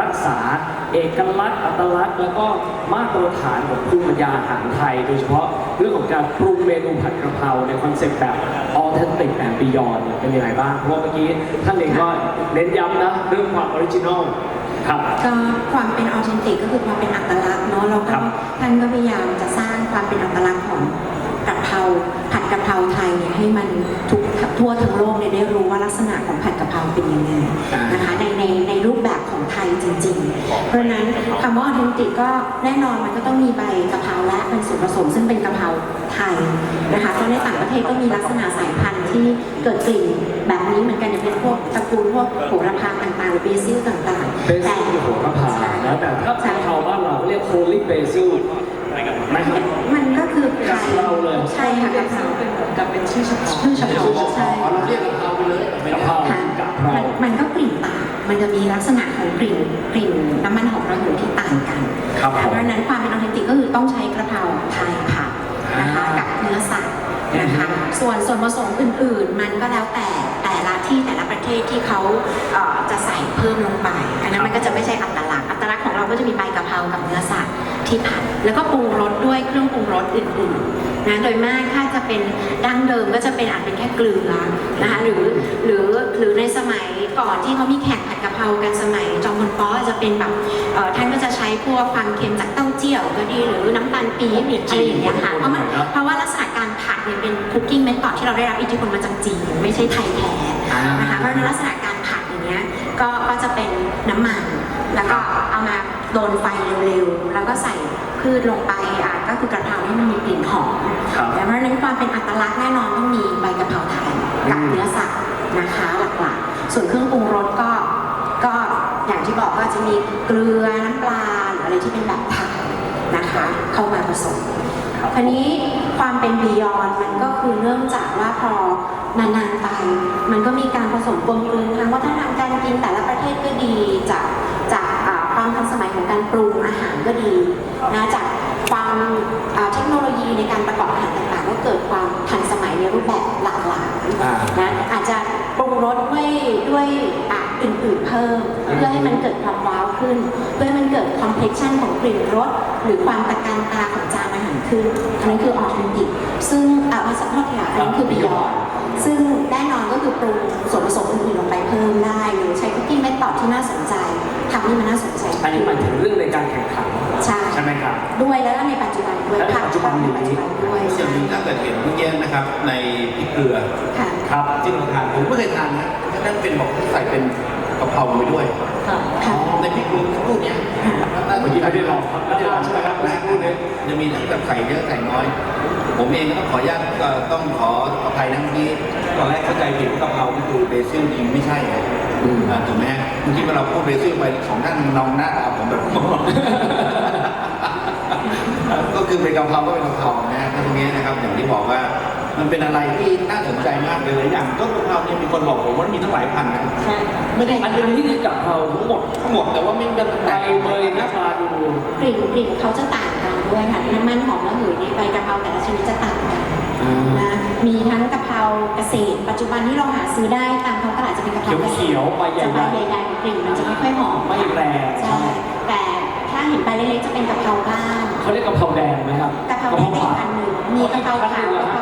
รักษาเอกลักษณ์อัตลักษณ์ แล้วก็มาตรฐานของภูมิปัญญาอาหารไทย โดยเฉพาะเรื่องของการปรุงเมนูผัดกระเพราในคอนเซ็ปต์แบบ authentic and beyond เนี่ยเป็นยังไงบ้าง เพราะว่าเมื่อกี้ท่านเองก็เน้นย้ำนะเรื่องความออริจินอลครับก็ความเป็นออเทนติกก็คือความเป็นอัตลักษณ์เนาะแล้วคก็รับท่านก็พยายามจะสร้างความเป็นอัตลักษณ์ของกะเพราผัดกะเพราไทยเนี่ยให้มันทุกทั่วทั้งโลกเนี่ยได้รู้ว่าลักษณะของผัดกะเพราเป็นยังไงนะคะในใน เพราะฉะนั้นคำว่าออเทนติกก็แน่นอนมันก็ต้องมีใบกะเพราและเป็นส่วนผสม ซึ่งเป็นกะเพราไทยนะคะเพราะในต่างประเทศก็มีลักษณะสายพันธุ์ที่เกิดกลิ่นแบบนี้เหมือนกันอย่างเป็นพวกตระกูลพวกโหระพาต่างๆหรือเบซิลต่างๆ เบซิลโหระพานะแต่ถ้าเป็นชาวบ้านเราเรียก holy basil ไหมครับ มันก็คือกับเราเลย ใช่ค่ะกะเพรา เป็นเหมือนกับเป็นชื่อเฉพาะ ชื่อเฉพาะใช่อ๋อเราเรียกกะเพราไปเลยไม่กะได้เพราค่ะกับเรา มันจะมีลักษณะของกลิ่นกลิ่นน้ำมันหอมระเหยที่ต่างกันครับเพผมราะฉะนั้นความเป็นออเทนติกก็คือต้องใช้กระเพราไทยผัดนะคะอ่ากักับเนื้อสัตว์นะคะส่วนส่วนผสมอื่นๆ มันก็แล้วแต่แต่ละที่แต่ละประเทศที่เขาเอ่อจะใส่เพิ่มลงไปอันนั้นมันก็จะไม่ใช่อัตลักษณ์อัตลักษณ์ของเราก็จะมีใบกะเพรากับเนื้อสัตว์ที่ผัดแล้วก็ปรุงรสด้วยเครื่องปรุงรสอื่นๆนะโดยมากถ้าจะเป็นดั้งเดิมก็จะเป็นอาจเป็นแค่เกลือนะคะหรือหรือหรือในสมัยก่อนที่เขามีแข่งผัดกะ เพรากันสมัยจอมพลป้อจะเป็นแบบเอ่อท่านก็จะใช้พวกความเค็มจากเต้าเจี้ยวก็ดีหรือน้ำตาลปี๊บอะไรอย่างเงี้ยค่ะเพราะมันเพราะว่าลักษณะการผัดเนี่ยเป็นคุกกิ้งเมธอดที่เราได้รับอิทธิพลมาจากจีนไม่ใช่ไทยแท้นะคะเพราะฉะนั้นลักษณะการผัดอย่างเงี้ยก็ก็จะเป็นน้ำมัน แล้วก็เอามาโดนไฟเร็วๆแล้วก็ใส่พืชลงไปอะก็คือกระเพราให้มันมีกลิ่นหอมครับแต่เพราะฉะนั้นความเป็นอัตลักษณ์แน่นอนต้องมีใบกะเพราไทยกับอืมเนื้อสัตว์นะคะหลักๆ ส่วนเครื่องปรุงรสก็ ก็อย่างที่บอกก็จะมีเกลือน้ำปลาหรืออะไรที่เป็นแบบไทยนะคะ เข้ามาผสมคราวนี้ความเป็นบียอนมันก็คือเนื่องจากว่าพอนานๆไป มันก็มีการผสมปนเปื้อนทางวัฒนธรรมการกินแต่ละประเทศก็ดีจากจากความทันสมัยของการปรุงอาหารก็ดีนะจากความเทคโนโลยีในการประกอบอาหารต่างๆ ก็เกิดความทันสมัยในรูปแบบหลากหลายนะอาจจะปรุงรสด้วยด้วยอ,อื่นๆ เพิ่ม เพื่อให้มันเกิดความว้าวขึ้น เพื่อให้มันเกิดคอมเพล็กชันของกลิ่นรสหรือความตะการตาของจานอาหารขึ้นอันนั้นคือออเทนติกซึ่งอะภาษาโทษทีค่ะอันนั้นคือบิยอนซึ่งแน่นอนก็คือปรุงส่วนผสมอื่นๆลงไปเพิ่มได้ หรือใช้คุกกิ้งเมธอดที่น่าสนใจทำให้มันน่าสนใจอันนี้หมายถึงเรื่องในการแข่งขันใช่ใช่ไหมครับด้วยแล้วก็ในปัจจุบันด้วยและในปัจจุบันนี้ในปัจจุบันด้วยส่วใช่นหนึ่งถ้าเกิดเห็นเมื่อกี้นะครับในพริกเกลือค่ะครับที่เราทานผมไม่เคยทานนะนั่นเป็นบอกที่ใส่เป็น กะเพราไปด้วยค่ะค่ะในพริกเกลือสักครู่เนี้ยเมื่อกี้ไม่ได้ลองครับไม่ได้ลองใช่ไหมครับนะพูดเลยจะมีทั้งแบบใส่เยอะใส่น้อย ผมเองก็ต้องขออนุญาตเอ่อต้องขออภัยนะเมื่อกี้ตอนแรกเข้าใจผิดว่ากะเพราก็คือเบซิลจริงไม่ใช่ไงอืมอ่าถูกไหมฮะเมื่อกี้เวลาพูดเบซิลไปของท่านนองหน้าตาผมแบบ ก็คือเป็นกะเพราก็เป็นกะเพรานะฮะตรงนี้นะครับอย่างที่บอกว่า มันเป็นอะไรที่น่าสนใจมากเลยอย่างต้นกะเพราเนี่ยมีคนบอกผมว่ามีทั้งหลายพันนะใช่ค่ะไม่ได้อันนี้คือกะเพราทั้งหมดทั้งหมดแต่ว่าไม่ได้ใบเบยหน้าตาดูกลิ่นกลิ่นเขาจะต่างกันด้วยค่ะน้ำมันหอมระเหยในใบกะเพราแต่ละชนิดจะต่างกันนะมีทั้งกะเพราเกษตร ปัจจุบันที่เราหาซื้อได้ตามท้องตลาดจะเป็นกะเพราเกษตรเขียวๆใบใหญ่ๆจะใบใหญ่ๆกลิ่นมันจะไม่ค่อยหอมไม่แรงใช่แต่ถ้าเห็นใบเล็กๆจะเป็นกะเพราบ้านเขาเรียกกะเพราแดงไหมครับกะเพราแดงอีกพันหนึ่งมีกะเพราขาวกะเพราแดงกะเพรา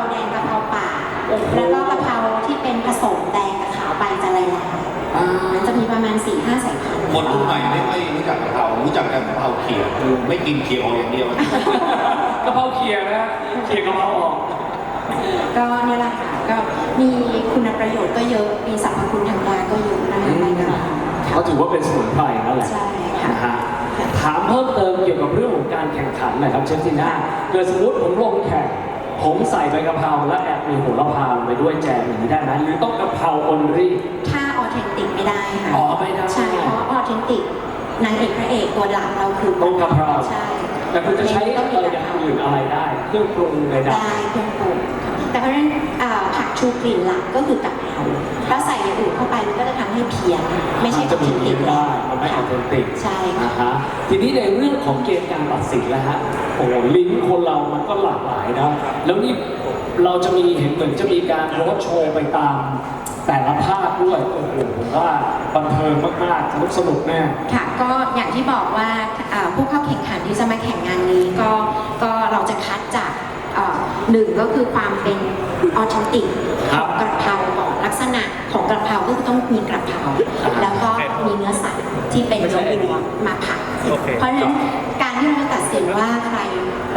ป่าโอ้โห แล้วก็กะเพราที่เป็นผสมแดงกับขาวใบจะลายๆอ่ามันจะมีประมาณ4ี่ห้าสายพันธุ์คนรุ่นใหม่ไม่ค่อยรู้จักกะเพรารู้จักแต่กะเพราเขียวคือไม่กินเขียวอย่างเดียวกะเพราเคียร์นะเคียร์กะเพราออกก็เนี่ยแหละค่ะก็มีคุณประโยชน์ก็เยอะมีสรรพคุณทางยาก็เยอะนะคะใบกะเพราเขาถือว่าเป็นสมุนไพรนั่นแหละใช่ค่ะนะฮะถามเพิ่มเติมเกี่ยวกับเรื่องของการแข่งขันหน่อยครับเชฟทีน่าเกิดสมมติผมลงแข่ง ผมใส่ใบกะเพราและแอบมีโหระพาลงไปด้วยแจมอย่างนี้ได้ไหมหรือต้องกะเพราออนรี่ ถ้าออเทนติกไม่ได้ค่ะอ๋อไม่ได้ ใช่เพราะออเทนติกนางเอกพระเอกตัวหลักเราคือต้องกะเพรา ใช่แต่คุณจะใช้ต้องเอมีอกะอย่างเพราอื่นอะไรได้ เครื่องปรุงใดได้เครื่องปรุงค่ะ แต่เพราะฉะนั้นอ่าผักชูกลิ่นหลักก็คือกะเพราถ้าใส่อย่างอื่นเข้าไปมันก็จะทำให้เพี้ยนๆไม่ใช่นจะมีเพี้ยนได้มันไม่ออเทนติกใช่ค่ะ นะฮะทีนี้ในเรื่องของเกณฑ์การตัดสินแล้วฮะโอ้โหลิ้นคนเรามันก็หลากหลายนะแล้วนี่เราจะมีเห็นเหมือนจะมีการโรดโชว์ไปตาม แต่ละภาคด้วยโอ้โหผมว่าบันเทิงมากๆสนุกสนุกแน่ ค่ะก็อย่างที่บอกว่าเอ่อผู้เข้าแข่งขันที่จะมาแข่งงานนี้ก็ก็เราจะคัดจากเอ่อ หนึ่งก็คือความเป็นออเทนติกคขรับองกระเพราของลักษณะของกระเพราก็คือต้องมีกระเพราแล้วก็มีเนื้อสัตว์ที่เป็นเนื้อวัวมาผัดโอเคเพราะฉะนั้นการที่เราจะตัดสินว่าใคร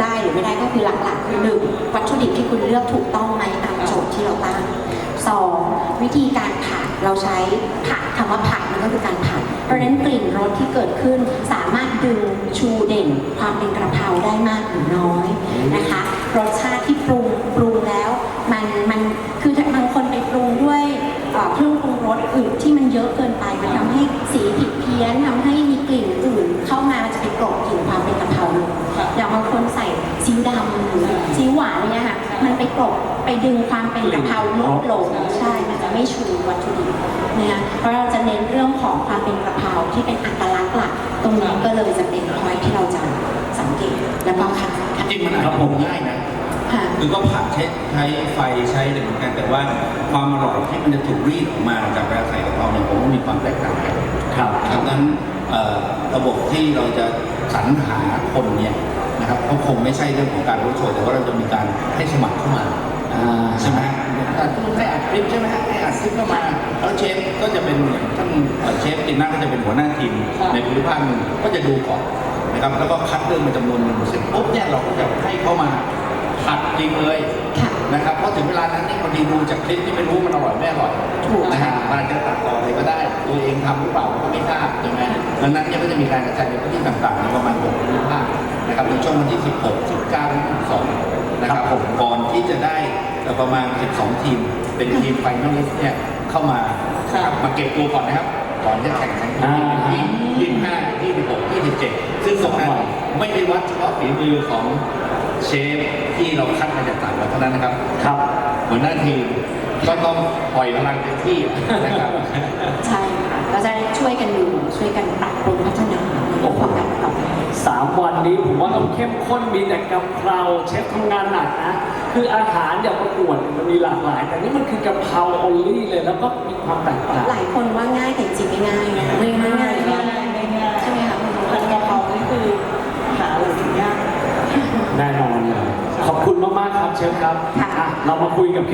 ได้หรือไม่ได้ก็คือหลักๆคือหนึ่งวัตถุดิบที่คุณเลือกถูกต้องไหมตามโจทย์ที่เราตั้งสองวิธีการผัดเราใช้ผัดคำว่าผัดมันก็คือการผัดเพราะฉะนั้นกลิ่นรสที่เกิดขึ้นสามารถดึงชูเด่นความเป็นกระเพราได้มากหรือน้อยนะคะ รสชาติที่ปรุงปรุงแล้วมันมันคือบางคนไปปรุงด้วยเอ่อเครื่องปรุงรสอื่นที่มันเยอะเกินไปมันทำให้สีผิดเพี้ยนทำให้มีกลิ่นอื่น เข้ามามันจะไปกลบกลิ่นความเป็นกะเพราลงอย่างบางคนใส่ซีอิ๊วดำหรือซีอิ๊วหวานเนี่ยค่ะมันไปกลบไปดึงความเป็นกะเพราลดลงใช่มันจะไม่ชูวัตถุดิบเนี่ยเพราะเราจะเน้นเรื่องของความเป็นกะเพราที่เป็นอัตลักษณ์หลักตรงนี้ก็เลยจะเป็นพอยที่เราจะสังเกตแล้วก็คัดคัดจริงๆมันอาจจะปรุงง่ายนะ ค่ะคือก็ผัดใช้ใช้ไฟใช้อะไรเหมือนกัน แต่ว่าความอร่อยที่มันจะถูกรีดออกมาจากเวลาใส่กะเพราเนี่ยผมว่ามีความแตกต่างกันครับดังนั้นเอ่อระบบที่เราจะสรรหาคนเนี่ยนะครับก็คงไม่ใช่เรื่องของการรู้โชว์แต่ว่าเราจะมีการให้สมัครเข้ามาอ่าใช่ไหมให้อัดคลิปใช่ไหมฮะให้อัดคลิปเข้ามาแล้วเชฟก็จะเป็นท่านเอ่อเชฟตินน่าก็จะเป็นหัวหน้าทีมในภูมิภาคหนึ่งก็จะดูก่อนนะครับแล้วก็คัดเลือกมาจำนวนหนึ่งเสร็จปุ๊บเนี่ยเราก็จะให้เข้ามา ผัดจริงเลยค่ะนะครับเพราะถึงเวลานั้นนี่บางทีดูจากคลิปที่ไม่รู้มันอร่อยไม่อร่อยถูก นะฮะมันอาจจะตัดต่อเลยก็ได้ ตัวเองทำหรือเปล่าก็ไม่ทราบใช่ไหมดังนั้นเนี่ยก็จะมีการกระจายในพื้นที่ต่างๆในประมาณ6ภูมิภาคนะครับในช่วงวันที่ 16 19 22นะครับผมก่อนที่จะได้ประมาณ 12 ทีม เป็นทีมไฟนอลลิสต์เนี่ยเข้ามานะครับ มาเก็บตัวก่อนนะครับก่อนจะแข่งขันที่ที่25 26 27 ซึ่งตรงนั้นไม่ได้วัดเฉพาะฝีมือของ เชฟที่เราคัดมาจากต่างประเทศเท่านั้นนะครับครับหัวหน้าทีมก็ต้องปล่อยพลังเต็มที่นะครับ ใช่ค่ะเราจะช่วยกันดูช่วยกันปรับปรุงพัฒนาในเรื่องของการประกอบการสามวันนี้ผมว่าต้องเข้มข้นมีแต่กะเพราเชฟทำงานหนักนะ คืออาหารอย่างประกวดเนี่ยมันมีหลากหลาย แต่นี่มันคือกะเพราโอลี่เลยแล้วก็มีความแตกต่างหลายคนว่าง่ายแต่จริงๆไม่ง่ายนะไม่ง่ายง่ายไม่ง่ายไม่ง่ายใช่ไหมคะคุณผู้ชผัดมกะเพรานี่คือหาอะไรถึงยากแน่นอนเลยขอบ คุณมากๆครับเชฟครับ ค่ะอะเรามาคุยกับเค